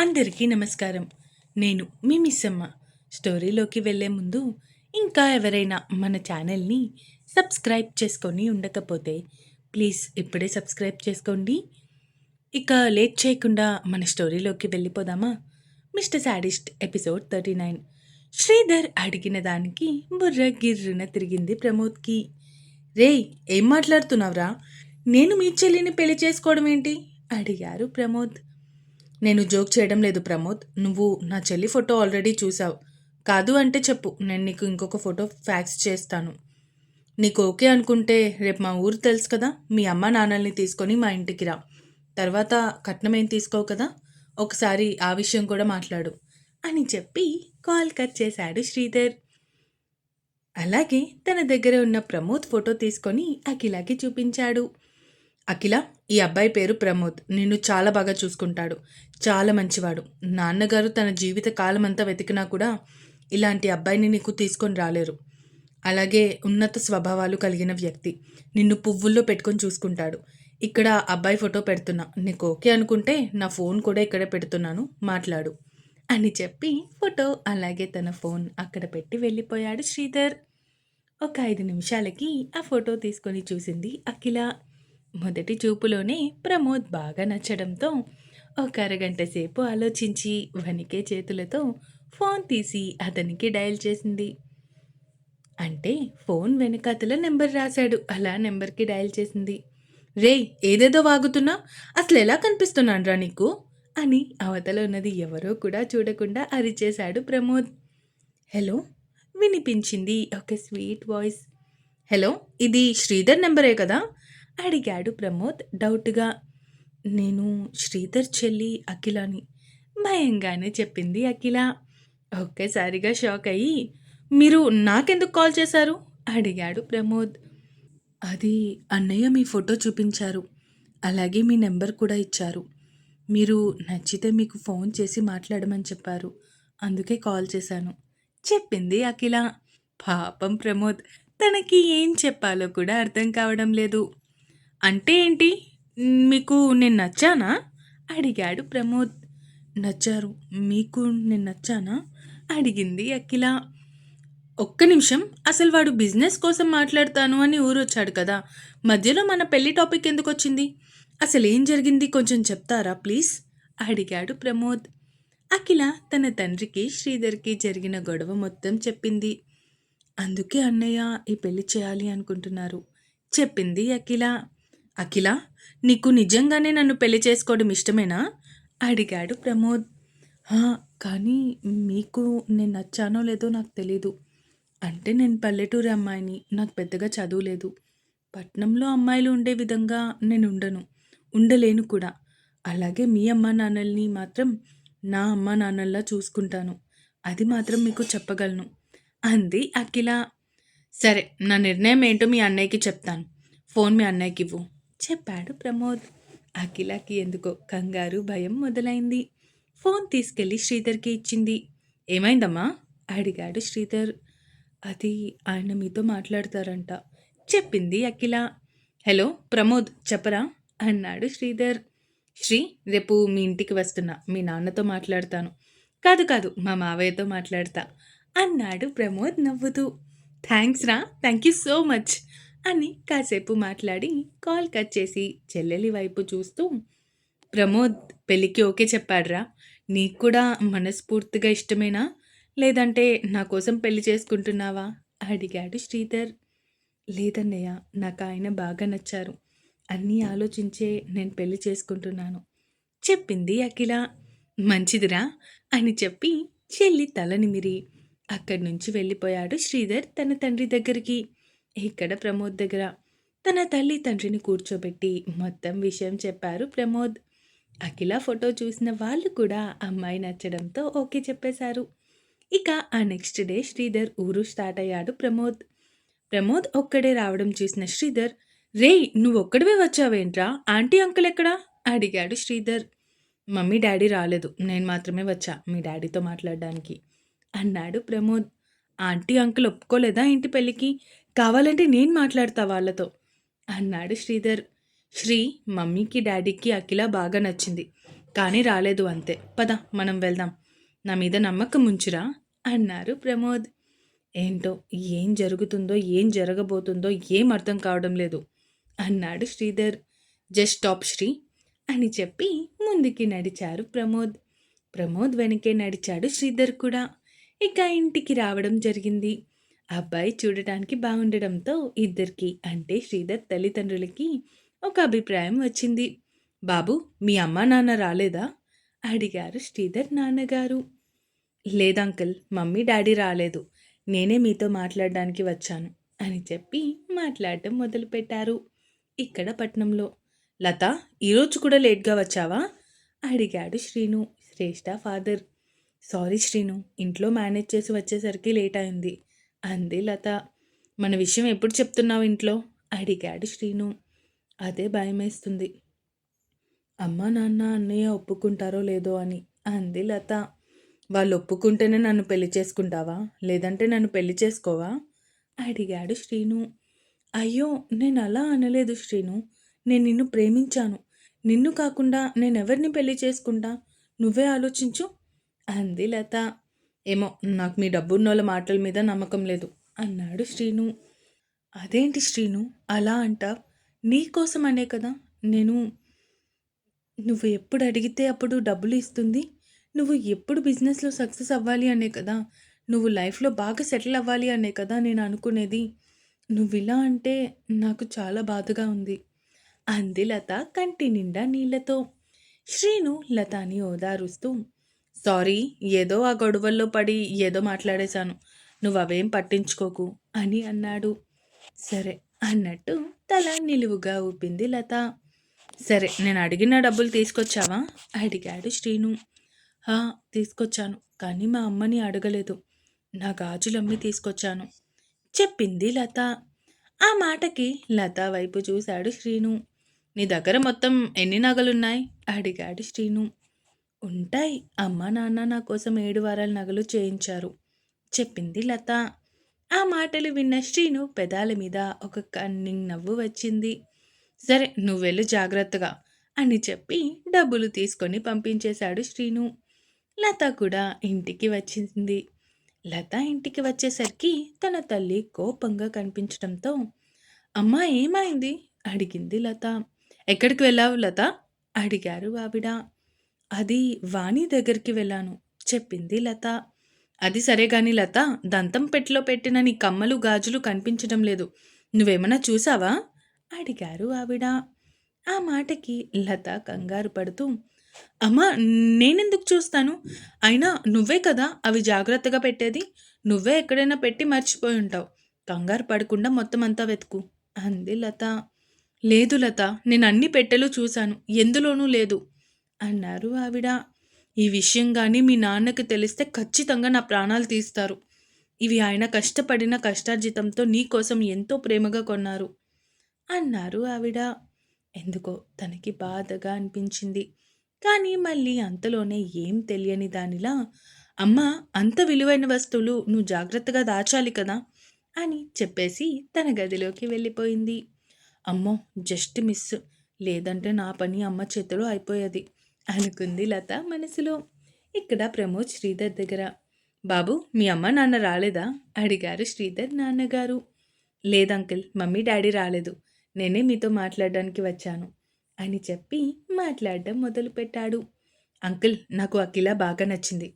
అందరికీ నమస్కారం. నేను మీ మిస్సమ్మ. స్టోరీలోకి వెళ్ళే ముందు ఇంకా ఎవరైనా మన ఛానల్ని సబ్స్క్రైబ్ చేసుకొని ఉండకపోతే ప్లీజ్ ఇప్పుడే సబ్స్క్రైబ్ చేసుకోండి. ఇక లేట్ చేయకుండా మన స్టోరీలోకి వెళ్ళిపోదామా? Mister sadist episode thirty nine. Sridhar అడిగిన దానికి బుర్ర గిర్రున తిరిగింది ప్రమోద్కి. రేయ్ ఏం మాట్లాడుతున్నావురా? నేను మీ చెల్లిని పెళ్ళి చేసుకోవడం ఏంటి? అడిగారు ప్రమోద్. నేను జోక్ చేయడం లేదు ప్రమోద్. నువ్వు నా చెల్లి ఫోటో ఆల్రెడీ చూసావు. కాదు అంటే చెప్పు. నేను నీకు ఇంకొక ఫోటో ఫ్యాక్స్ చేస్తాను. నీకు ఓకే అనుకుంటే రేపు మా ఊరు తెలుసు కదా? మీ అమ్మ నాన్నల్ని తీసుకొని మా ఇంటికి రా. తర్వాత కట్నం ఏం తీసుకోవు కదా? ఒకసారి ఆ విషయం కూడా మాట్లాడు. అని చెప్పి కాల్ కట్ చేశాడు శ్రీధర్. అలాగే తన దగ్గర ఉన్న ప్రమోద్ ఫోటో తీసుకొని అఖిలాకి చూపించాడు. అఖిల ఈ అబ్బాయి పేరు ప్రమోద్. నిన్ను చాలా బాగా చూసుకుంటాడు. చాలా మంచివాడు. నాన్నగారు తన జీవిత కాలం అంతా వెతికినా కూడా ఇలాంటి అబ్బాయిని నీకు తీసుకొని రాలేరు. అలాగే ఉన్నత స్వభావాలు కలిగిన వ్యక్తి. నిన్ను పువ్వుల్లో పెట్టుకొని చూసుకుంటాడు. ఇక్కడ అబ్బాయి ఫోటో పెడుతున్నా. నీకు ఓకే అనుకుంటే నా ఫోన్ కూడా ఇక్కడే పెడుతున్నాను. మాట్లాడు. అని చెప్పి ఫోటో అలాగే తన ఫోన్ అక్కడ పెట్టి వెళ్ళిపోయాడు శ్రీధర్. ఒక ఐదు నిమిషాలకి ఆ ఫోటో తీసుకొని చూసింది అఖిల. మొదటి చూపులోనే ప్రమోద్ బాగా నచ్చడంతో ఒక అరగంట సేపు ఆలోచించి వణికే చేతులతో ఫోన్ తీసి అతనికి డయల్ చేసింది. అంటే ఫోన్ వెనకాతల నెంబర్ రాశాడు. అలా నెంబర్కి డయల్ చేసింది. రే ఏదేదో వాగుతున్నా? అసలు ఎలా కనిపిస్తున్నాన్రా నీకు? అని అవతల ఉన్నది ఎవరో కూడా చూడకుండా అరిచేశాడు ప్రమోద్. హలో? వినిపించింది ఒక స్వీట్ వాయిస్. హలో ఇది శ్రీధర్ నెంబరే కదా? అడిగాడు ప్రమోద్ డౌట్గా. నేను శ్రీధర్ చెల్లి అఖిలని. భయంగానే చెప్పింది అఖిల. ఒక్కసారిగా షాక్ అయ్యి మీరు నాకెందుకు కాల్ చేశారు? అడిగాడు ప్రమోద్. అది అన్నయ్య మీ ఫోటో చూపించారు. అలాగే మీ నెంబర్ కూడా ఇచ్చారు. మీరు నచ్చితే మీకు ఫోన్ చేసి మాట్లాడమని చెప్పారు. అందుకే కాల్ చేశాను. చెప్పింది అఖిల. పాపం ప్రమోద్ తనకి ఏం చెప్పాలో కూడా అర్థం కావడం లేదు. అంటే ఏంటి? మీకు నేను నచ్చానా? అడిగాడు ప్రమోద్. నచ్చారు. మీకు నేను నచ్చానా? అడిగింది అఖిల. ఒక్క నిమిషం. అసలు వాడు బిజినెస్ కోసం మాట్లాడతాను అని ఊరొచ్చాడు కదా. మధ్యలో మన పెళ్ళి టాపిక్ ఎందుకు వచ్చింది? అసలు ఏం జరిగింది? కొంచెం చెప్తారా ప్లీజ్? అడిగాడు ప్రమోద్. అఖిల తన తండ్రికి శ్రీధర్కి జరిగిన గొడవ మొత్తం చెప్పింది. అందుకే అన్నయ్య ఈ పెళ్ళి చేయాలి అనుకుంటున్నారు. చెప్పింది అఖిల. అఖిల నీకు నిజంగానే నన్ను పెళ్ళి చేసుకోవడం ఇష్టమేనా? అడిగాడు ప్రమోద్. కానీ మీకు నేను నచ్చానో లేదో నాకు తెలీదు. అంటే నేను పల్లెటూరి అమ్మాయిని నాకు పెద్దగా చదువు లేదు. పట్నంలో అమ్మాయిలు ఉండే విధంగా నేను ఉండను ఉండలేను కూడా. అలాగే మీ అమ్మ నాన్నల్ని మాత్రం నా అమ్మ నాన్నల్లా చూసుకుంటాను. అది మాత్రం మీకు చెప్పగలను అంది అఖిల. సరే నా నిర్ణయం ఏంటో మీ అన్నయ్యకి చెప్తాను. ఫోన్ మీ అన్నయ్యకి ఇవ్వు చెప్పాడు ప్రమోద్. అఖిలకి ఎందుకో కంగారు భయం మొదలైంది. ఫోన్ తీసుకెళ్ళి శ్రీధర్కి ఇచ్చింది. ఏమైందమ్మా? అడిగాడు శ్రీధర్. అది ఆయన మీతో మాట్లాడతారంట చెప్పింది అఖిల. హలో ప్రమోద్ చెప్పరా? అన్నాడు శ్రీధర్. శ్రీ రేపు మీ ఇంటికి వస్తున్నా మీ నాన్నతో మాట్లాడతాను. కాదు కాదు మా మావయ్యతో మాట్లాడతా అన్నాడు ప్రమోద్ నవ్వుతూ. థ్యాంక్స్ రా థ్యాంక్ యూ సో మచ్ అని కాసేపు మాట్లాడి కాల్ కట్ చేసి చెల్లెలి వైపు చూస్తూ ప్రమోద్ పెళ్ళికి ఓకే చెప్పాడ్రా? నీకు కూడా మనస్ఫూర్తిగా ఇష్టమేనా? లేదంటే నా కోసం పెళ్ళి చేసుకుంటున్నావా? అడిగాడు శ్రీధర్. లేదన్నయ్య నాకు ఆయన బాగా నచ్చారు. అన్నీ ఆలోచించే నేను పెళ్ళి చేసుకుంటున్నాను. చెప్పింది అఖిల. మంచిదిరా? అని చెప్పి చెల్లి తల నిమిరి. అక్కడి నుంచి వెళ్ళిపోయాడు శ్రీధర్ తన తండ్రి దగ్గరికి. ఇక్కడ ప్రమోద్ దగ్గర తన తల్లి తండ్రిని కూర్చోబెట్టి మొత్తం విషయం చెప్పారు ప్రమోద్. అఖిల ఫోటో చూసిన వాళ్ళు కూడా అమ్మాయి నచ్చడంతో ఓకే చెప్పేశారు. ఇక ఆ నెక్స్ట్ డే శ్రీధర్ ఊరు స్టార్ట్ అయ్యాడు ప్రమోద్. ప్రమోద్ ఒక్కడే రావడం చూసిన శ్రీధర్ రే నువ్వు ఒక్కడివే వచ్చావేంట్రా? ఆంటీ అంకుల్ ఎక్కడా? అడిగాడు శ్రీధర్. మమ్మీ డాడీ రాలేదు. నేను మాత్రమే వచ్చా మీ డాడీతో మాట్లాడడానికి అన్నాడు ప్రమోద్. ఆంటీ అంకుల్ ఒప్పుకోలేదా ఇంటి పెళ్ళికి? కావాలంటే నేను మాట్లాడతా వాళ్ళతో అన్నాడు శ్రీధర్. శ్రీ మమ్మీకి డాడీకి అఖిల బాగా నచ్చింది కానీ రాలేదు అంతే. పద మనం వెళ్దాం. నా మీద నమ్మకం ఉంచురా అన్నారు ప్రమోద్. ఏంటో ఏం జరుగుతుందో ఏం జరగబోతుందో ఏం అర్థం కావడం లేదు అన్నాడు శ్రీధర్. జస్ట్ టాప్ శ్రీ అని చెప్పి ముందుకి నడిచారు ప్రమోద్. ప్రమోద్ వెనకే నడిచాడు శ్రీధర్ కూడా. ఇక ఇంటికి రావడం జరిగింది. అబ్బాయి చూడటానికి బాగుండడంతో ఇద్దరికి అంటే శ్రీధర్ తల్లిదండ్రులకి ఒక అభిప్రాయం వచ్చింది. బాబు మీ అమ్మా నాన్న రాలేదా? అడిగారు శ్రీధర్ నాన్నగారు. లేదంకల్ మమ్మీ డాడీ రాలేదు. నేనే మీతో మాట్లాడడానికి వచ్చాను అని చెప్పి మాట్లాడటం మొదలుపెట్టారు ఇక్కడ పట్నంలో. లత ఈరోజు కూడా లేట్గా వచ్చావా? అడిగాడు శ్రీను. శ్రేష్ఠ ఫాదర్ సారీ శ్రీను ఇంట్లో మేనేజ్ చేసి వచ్చేసరికి లేట్ అయింది. అంది లత. మన విషయం ఎప్పుడు చెప్తున్నావు ఇంట్లో? అడిగాడు శ్రీను. అదే భయమేస్తుంది. అమ్మ నాన్న అన్నయ్య ఒప్పుకుంటారో లేదో అని అంది లత. వాళ్ళు ఒప్పుకుంటేనే నన్ను పెళ్ళి చేసుకుంటావా? లేదంటే నన్ను పెళ్ళి చేసుకోవా? అడిగాడు శ్రీను. అయ్యో నేను అలా అనలేదు శ్రీను. నేను నిన్ను ప్రేమించాను. నిన్ను కాకుండా నేను ఎవరిని పెళ్ళి చేసుకుంటా? నువ్వే ఆలోచించు. అంది లత. ఏమో నాకు మీ డబ్బున్నోళ్ళ మాటల మీద నమ్మకం లేదు అన్నాడు శ్రీను. అదేంటి శ్రీను? అలా అంటా? నీకోసం అనే కదా? నేను నువ్వు ఎప్పుడు అడిగితే అప్పుడు డబ్బులు ఇస్తుంది. నువ్వు ఎప్పుడు బిజినెస్లో సక్సెస్ అవ్వాలి అనే కదా? నువ్వు లైఫ్లో బాగా సెటిల్ అవ్వాలి అనే కదా నేను అనుకునేది? నువ్వు ఇలా అంటే నాకు చాలా బాధగా ఉంది అంది లత కంటి నిండా నీళ్ళతో శ్రీను లతాని ఓదారుస్తూ సారీ ఏదో ఆ గొడవల్లో పడి ఏదో మాట్లాడేశాను. నువ్వు అవేం పట్టించుకోకు అని అన్నాడు. సరే అన్నట్టు తల నిలువుగా ఊపింది లత. సరే నేను అడిగిన డబ్బులు తీసుకొచ్చావా? అడిగాడు శ్రీను. "హా, తీసుకొచ్చాను కానీ మా అమ్మని అడగలేదు. నా గాజులమ్మి తీసుకొచ్చాను చెప్పింది లత. ఆ మాటకి లత వైపు చూశాడు శ్రీను. నీ దగ్గర మొత్తం ఎన్ని నగలున్నాయి? అడిగాడు శ్రీను. ఉంటాయి. అమ్మ నాన్న నా కోసం ఏడు వారాల నగలు చేయించారు. చెప్పింది లత. ఆ మాటలు విన్న శ్రీను పెదాల మీద ఒక కన్నింగ్ నవ్వు వచ్చింది. సరే నువ్వెళ్ళు జాగ్రత్తగా అని చెప్పి డబ్బులు తీసుకొని పంపించేశాడు శ్రీను. లత కూడా ఇంటికి వచ్చింది. లత ఇంటికి వచ్చేసరికి తన తల్లి కోపంగా కనిపించడంతో అమ్మ ఏమైంది? అడిగింది లత. ఎక్కడికి వెళ్ళావు లత? అడిగారు ఆవిడ. అది వాణి దగ్గరికి వెళ్ళాను. చెప్పింది లత. అది సరే గాని లత దంతం పెట్టిలో పెట్టిన నీ కమ్మలు గాజులు కనిపించడం లేదు. నువ్వేమన్నా చూసావా? అడిగారు ఆవిడ. ఆ మాటకి లత కంగారు పడుతూ అమ్మా నేనెందుకు చూస్తాను? అయినా నువ్వే కదా అవి జాగ్రత్తగా పెట్టేది. నువ్వే ఎక్కడైనా పెట్టి మర్చిపోయి ఉంటావు. కంగారు పడకుండా మొత్తం అంతా వెతుకు అంది లత. లేదు లత నేను అన్ని పెట్టెలు చూశాను. ఎందులోనూ లేదు. అన్నారు ఆవిడ. ఈ విషయం కానీ మీ నాన్నకి తెలిస్తే ఖచ్చితంగా నా ప్రాణాలు తీస్తారు. ఇవి ఆయన కష్టపడిన కష్టార్జితంతో నీకోసం ఎంతో ప్రేమగా కొన్నారు. అన్నారు ఆవిడ. ఎందుకో తనకి బాధగా అనిపించింది. కానీ మళ్ళీ అంతలోనే ఏం తెలియని దానిలా అమ్మ అంత విలువైన వస్తువులు నువ్వు జాగ్రత్తగా దాచాలి కదా అని చెప్పేసి తన గదిలోకి వెళ్ళిపోయింది. అమ్మో జస్ట్ మిస్. లేదంటే నా పని అమ్మ చేతిలో అయిపోయేది. అనుకుంది లత మనసులో. ఇక్కడ ప్రమోద్ శ్రీధర్ దగ్గర. బాబు మీ అమ్మ నాన్న రాలేదా? అడిగారు శ్రీధర్ నాన్నగారు. లేదంకిల్ మమ్మీ డాడీ రాలేదు. నేనే మీతో మాట్లాడడానికి వచ్చాను అని చెప్పి మాట్లాడడం మొదలుపెట్టాడు. అంకిల్ నాకు అఖిల బాగా నచ్చింది.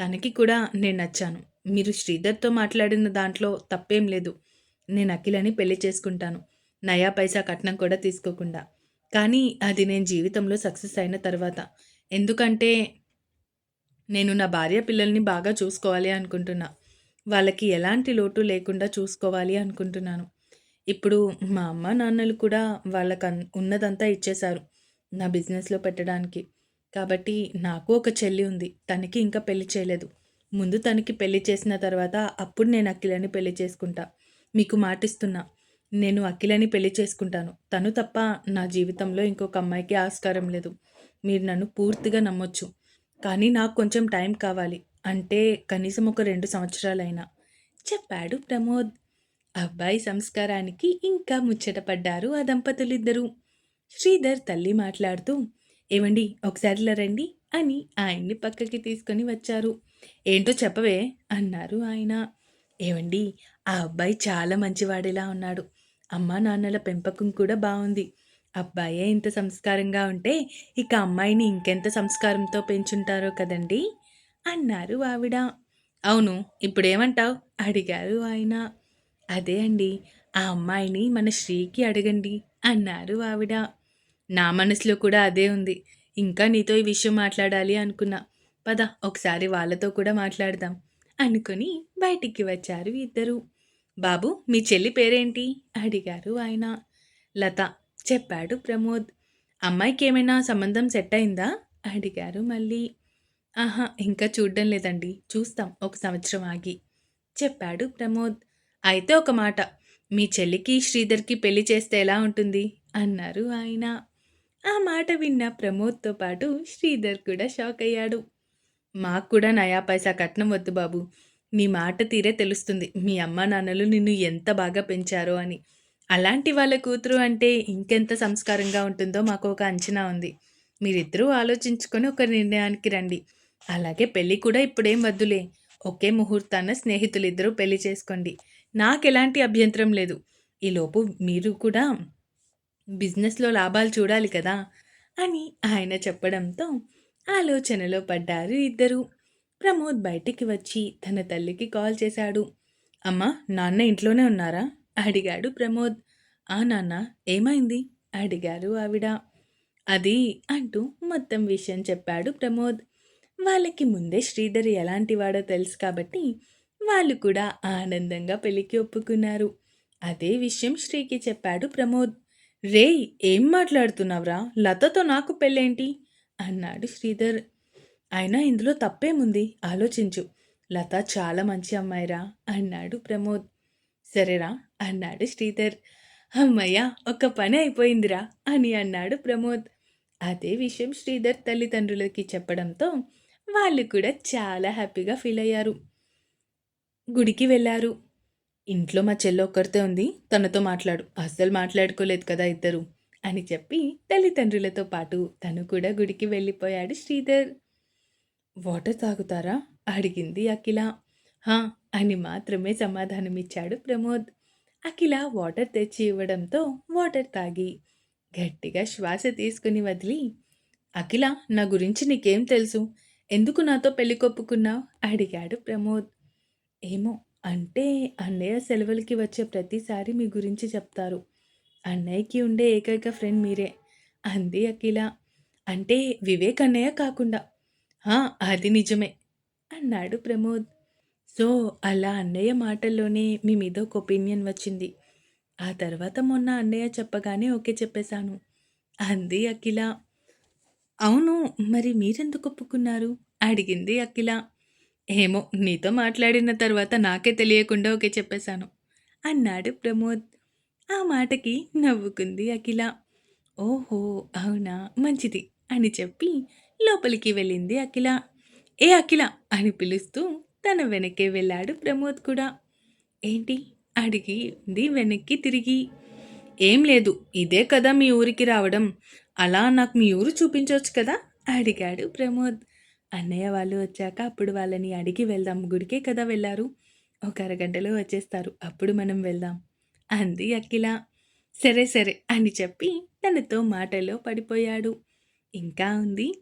తనకి కూడా నేను నచ్చాను. మీరు శ్రీధర్తో మాట్లాడిన దాంట్లో తప్పేం లేదు. నేను అఖిలని పెళ్ళి చేసుకుంటాను. నయా పైసా కట్నం కూడా తీసుకోకుండా. కానీ అది నేను జీవితంలో సక్సెస్ అయిన తర్వాత. ఎందుకంటే నేను నా భార్య పిల్లల్ని బాగా చూసుకోవాలి అనుకుంటున్నా. వాళ్ళకి ఎలాంటి లోటు లేకుండా చూసుకోవాలి అనుకుంటున్నాను. ఇప్పుడు మా అమ్మ నాన్నలు కూడా వాళ్ళకు ఉన్నదంతా ఇచ్చేశారు నా బిజినెస్లో పెట్టడానికి. కాబట్టి నాకు ఒక చెల్లి ఉంది. తనకి ఇంకా పెళ్ళి చేయలేదు. ముందు తనకి పెళ్ళి చేసిన తర్వాత అప్పుడు నేను అఖిలని పెళ్ళి చేసుకుంటా. మీకు మాటిస్తున్నా. నేను అఖిలని పెళ్ళి చేసుకుంటాను. తను తప్ప నా జీవితంలో ఇంకొక అమ్మాయికి ఆస్కారం లేదు. మీరు నన్ను పూర్తిగా నమ్మొచ్చు. కానీ నాకు కొంచెం టైం కావాలి. అంటే కనీసం ఒక రెండు సంవత్సరాలైనా. చెప్పాడు ప్రమోద్. అబ్బాయి సంస్కారానికి ఇంకా ముచ్చటపడ్డారు ఆ దంపతులిద్దరూ. శ్రీధర్ తల్లి మాట్లాడుతూ ఏవండి ఒకసారిలా రండి అని ఆయన్ని పక్కకి తీసుకొని వచ్చారు. ఏంటో చెప్పవే అన్నారు ఆయన. ఏమండి ఆ అబ్బాయి చాలా మంచివాడిలా ఉన్నాడు. అమ్మా నాన్నల పెంపకం కూడా బాగుంది అబ్బాయే ఇంత సంస్కారంగా ఉంటే ఇక అమ్మాయిని ఇంకెంత సంస్కారంతో పెంచుంటారో కదండి? అన్నారు ఆవిడ. అవును ఇప్పుడేమంటావు? అడిగారు ఆయన. అదే అండి ఆ అమ్మాయిని మన శ్రీకి అడగండి అన్నారు ఆవిడ. నా మనసులో కూడా అదే ఉంది. ఇంకా నీతో ఈ విషయం మాట్లాడాలి అనుకున్నా. పద ఒకసారి వాళ్ళతో కూడా మాట్లాడదాం అనుకుని బయటికి వచ్చారు ఇద్దరు. బాబు మీ చెల్లి పేరేంటి? అడిగారు ఆయన. లత. చెప్పాడు ప్రమోద్. అమ్మాయికి ఏమైనా సంబంధం సెట్ అయిందా అడిగారు మళ్ళీ. ఆహా ఇంకా చూడడం లేదండి. చూస్తాం ఒక సంవత్సరం ఆగి. చెప్పాడు ప్రమోద్. అయితే ఒక మాట. మీ చెల్లికి శ్రీధర్కి పెళ్ళి చేస్తే ఎలా ఉంటుంది? అన్నారు ఆయన. ఆ మాట విన్న ప్రమోద్తో పాటు శ్రీధర్ కూడా షాక్ అయ్యాడు మాకు కూడా నయా పైసా కట్నం వద్దు బాబు. నీ మాట తీరే తెలుస్తుంది. మీ అమ్మ నాన్నలు నిన్ను ఎంత బాగా పెంచారో అని. అలాంటి వాళ్ళ కూతురు అంటే ఇంకెంత సంస్కారంగా ఉంటుందో మాకు ఒక అంచనా ఉంది. మీరిద్దరూ ఆలోచించుకొని ఒక నిర్ణయానికి రండి. అలాగే పెళ్ళి కూడా ఇప్పుడేం వద్దులే. ఒకే ముహూర్తాన స్నేహితులిద్దరూ పెళ్ళి చేసుకోండి. నాకు ఎలాంటి అభ్యంతరం లేదు. ఈలోపు మీరు కూడా బిజినెస్లో లాభాలు చూడాలి కదా అని ఆయన చెప్పడంతో ఆలోచనలో పడ్డారు ఇద్దరు. ప్రమోద్ బయటికి వచ్చి తన తల్లికి కాల్ చేశాడు. అమ్మా నాన్న ఇంట్లోనే ఉన్నారా? అడిగాడు ప్రమోద్. ఆ నాన్న ఏమైంది? అడిగారు ఆవిడ. అది అంటూ మొత్తం విషయం చెప్పాడు ప్రమోద్. వాళ్ళకి ముందే శ్రీధర్ ఎలాంటి వాడో తెలుసు కాబట్టి వాళ్ళు కూడా ఆనందంగా పెళ్ళికి ఒప్పుకున్నారు. అదే విషయం శ్రీకి చెప్పాడు ప్రమోద్. రే ఏం మాట్లాడుతున్నావురా? లతతో నాకు పెళ్ళేంటి? అన్నాడు శ్రీధర్. అయినా ఇందులో తప్పేముంది? ఆలోచించు. లత చాలా మంచి అమ్మాయిరా అన్నాడు ప్రమోద్. సరేరా అన్నాడు శ్రీధర్. అమ్మయ్య ఒక పని అయిపోయిందిరా అని అన్నాడు ప్రమోద్. అదే విషయం శ్రీధర్ తల్లిదండ్రులకి చెప్పడంతో వాళ్ళు కూడా చాలా హ్యాపీగా ఫీల్ అయ్యారు. గుడికి వెళ్ళారు. ఇంట్లో మా చెల్లి ఒక్కరితే ఉంది తనతో మాట్లాడు. అస్సలు మాట్లాడుకోలేదు కదా ఇద్దరు అని చెప్పి తల్లిదండ్రులతో పాటు తను కూడా గుడికి వెళ్ళిపోయాడు శ్రీధర్. వాటర్ తాగుతారా? అడిగింది అఖిల. హా అని మాత్రమే సమాధానమిచ్చాడు ప్రమోద్. అఖిల వాటర్ తెచ్చి ఇవ్వడంతో వాటర్ తాగి గట్టిగా శ్వాస తీసుకుని వదిలి అఖిల నా గురించి నీకేం తెలుసు? ఎందుకు నాతో పెళ్ళి కొప్పుకున్నావు? అడిగాడు ప్రమోద్. ఏమో అంటే అన్నయ్య సెలవులకి వచ్చే ప్రతిసారి మీ గురించి చెప్తారు. అన్నయ్యకి ఉండే ఏకైక ఫ్రెండ్ మీరే అంది అఖిల. అంటే వివేక్ అన్నయ్య కాకుండా అది నిజమే అన్నాడు ప్రమోద్. సో అలా అన్నయ్య మాటల్లోనే మీ మీద ఒక ఒపీనియన్ వచ్చింది. ఆ తర్వాత మొన్న అన్నయ్య చెప్పగానే ఓకే చెప్పేశాను. అంది అఖిల. అవును మరి మీరెందుకు ఒప్పుకున్నారు? అడిగింది అఖిల. ఏమో నీతో మాట్లాడిన తర్వాత నాకే తెలియకుండా ఓకే చెప్పేశాను అన్నాడు ప్రమోద్. ఆ మాటకి నవ్వుకుంది అఖిల. ఓహో అవునా? మంచిది అని చెప్పి లోపలికి వెళ్ళింది అఖిల. ఏ అఖిల అని పిలుస్తూ తన వెనకే వెళ్ళాడు ప్రమోద్ కూడా. ఏంటి? అడిగింది వెనక్కి తిరిగి. ఏం లేదు ఇదే కదా మీ ఊరికి రావడం. అలా నాకు మీ ఊరు చూపించవచ్చు కదా? అడిగాడు ప్రమోద్. అన్నయ్య వాళ్ళు వచ్చాక అప్పుడు వాళ్ళని అడిగి వెళ్దాం. గుడికే కదా వెళ్ళారు. ఒక అరగంటలో వచ్చేస్తారు. అప్పుడు మనం వెళ్దాం అంది అఖిల. సరే సరే అని చెప్పి తనతో మాటలో పడిపోయాడు. ఇంకా ఉంది?